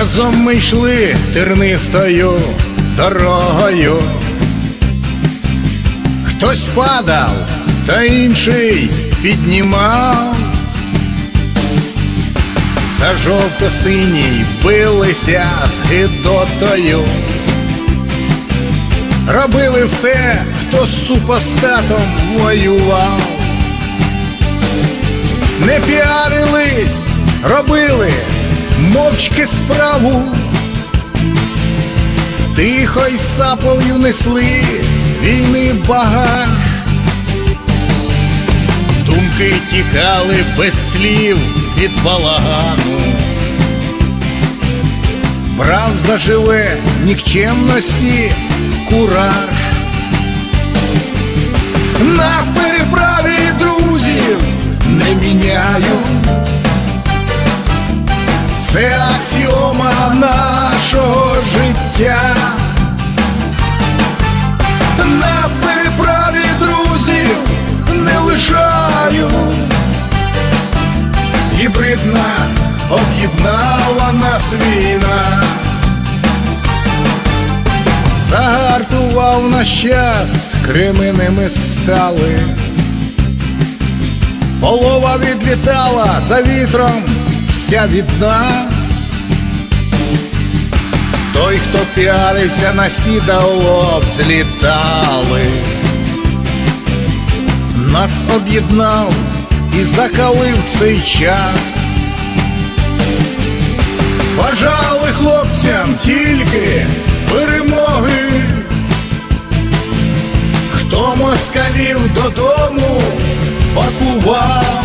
Разом ми йшли тернистою дорогою. Хтось падав, та інший піднімав. За жовто-синій билися з гидотою. Робили все, хто з супостатом воював. Не піарились, робили мовчки справу. Тихо й сапов'ю несли війни багаж. Думки тікали без слів від балагану. Брав заживе нікчемності кураж. На переправі друзів не міняю. Нашого життя. На переправі друзів не лишаю. Гібридна об'єднала нас війна. Загартував наш час, кременними стали. Полова відлітала за вітром, вся від. Той, хто піарився на сідало, злітали. Нас об'єднав і закалив цей час. Бажали хлопцям тільки перемоги. Хто москалів додому пакував,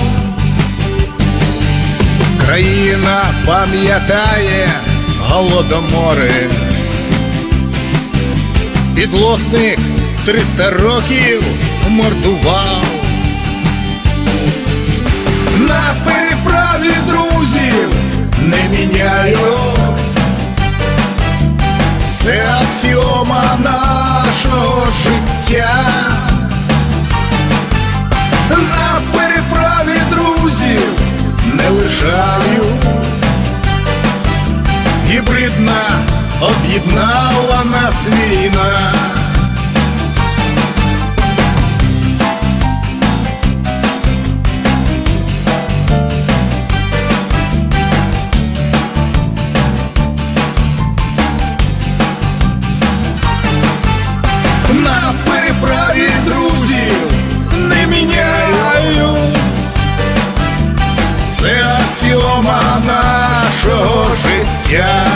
країна пам'ятає голодомори. Підлотник 300 років мордував. На переправі друзів не міняю. Це аксіома нашого життя. На переправі друзів не лишаю. Гібридна об'єднала нас війна. На переправі друзів не міняю. Це аксіома нашого життя.